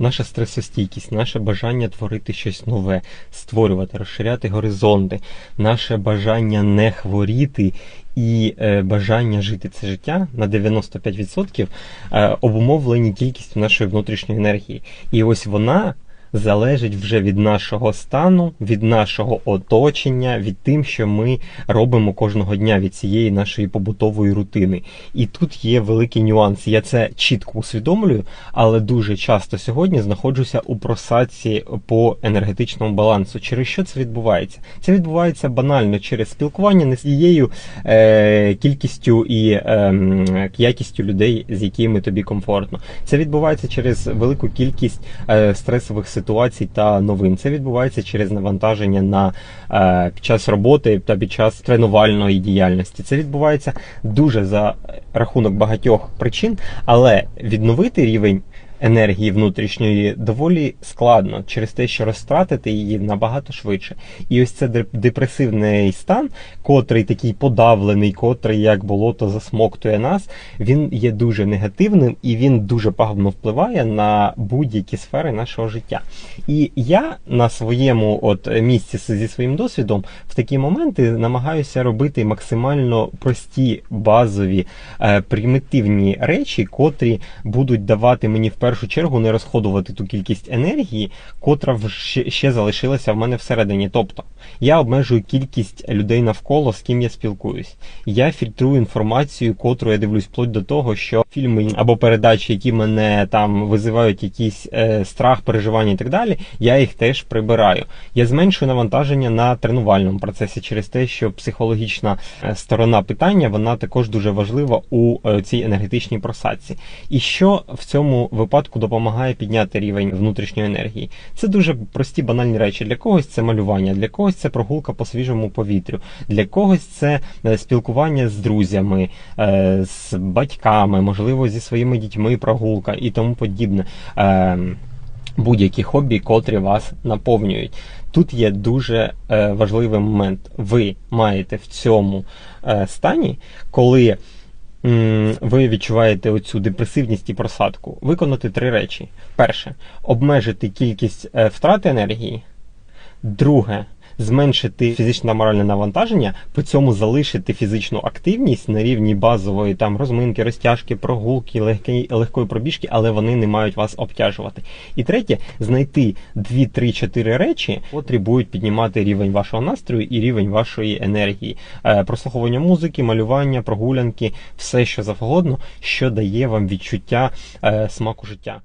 наша стресостійкість, наше бажання творити щось нове, створювати, розширяти горизонти, наше бажання не хворіти і е, бажання жити це життя на 95% е, обумовлені кількістю нашої внутрішньої енергії. І ось вона залежить вже від нашого стану, від нашого оточення, від тим, що ми робимо кожного дня від цієї нашої побутової рутини. І тут є великий нюанс. Я це чітко усвідомлюю, але дуже часто сьогодні знаходжуся у просадці по енергетичному балансу. Через що це відбувається? Це відбувається банально через спілкування не з тією е, кількістю і е, якістю людей, з якими тобі комфортно. Це відбувається через велику кількість е, стресових ситуацій та новин. Це відбувається через навантаження на е, під час роботи та під час тренувальної діяльності. Це відбувається дуже за рахунок багатьох причин, але відновити рівень. Енергії внутрішньої доволі складно через те, що розтратити її набагато швидше. І ось це депресивний стан, котрий такий подавлений, котрий як болото засмоктує нас, він є дуже негативним і він дуже пагубно впливає на будь-які сфери нашого життя. І я на своєму от місці зі своїм досвідом в такі моменти намагаюся робити максимально прості, базові, е, примітивні речі, котрі будуть давати мені в першу чергу не розходувати ту кількість енергії, котра ще залишилася в мене всередині. Тобто я обмежую кількість людей навколо, з ким я спілкуюсь. Я фільтрую інформацію, котру я дивлюсь, вплоть до того, що фільми або передачі, які мене там визивають якийсь е, страх, переживання і так далі, я їх теж прибираю. Я зменшую навантаження на тренувальному процесі через те, що психологічна е, сторона питання вона також дуже важлива у е, цій енергетичній просадці. І що в цьому випадку допомагає підняти рівень внутрішньої енергії? Це дуже прості банальні речі. Для когось це малювання, для когось це прогулка по свіжому повітрю, для когось це е, спілкування з друзями, е, з батьками, можливо, зі своїми дітьми прогулка і тому подібне. Е, Будь-які хобі, котрі вас наповнюють. Тут є дуже е, важливий момент. Ви маєте в цьому стані, коли ви відчуваєте оцю депресивність і просадку, виконати три речі: перше. Обмежити кількість е, втрати енергії. Друге зменшити фізичне та моральне навантаження, при цьому залишити фізичну активність на рівні базової там розминки, розтяжки, прогулки, легкої, легкої пробіжки, але вони не мають вас обтяжувати. І третє, знайти 2, 3, 4 речі, котрі будуть піднімати рівень вашого настрою і рівень вашої енергії. Е, прослуховування музики, малювання, прогулянки, все що завгодно, що дає вам відчуття е, смаку життя.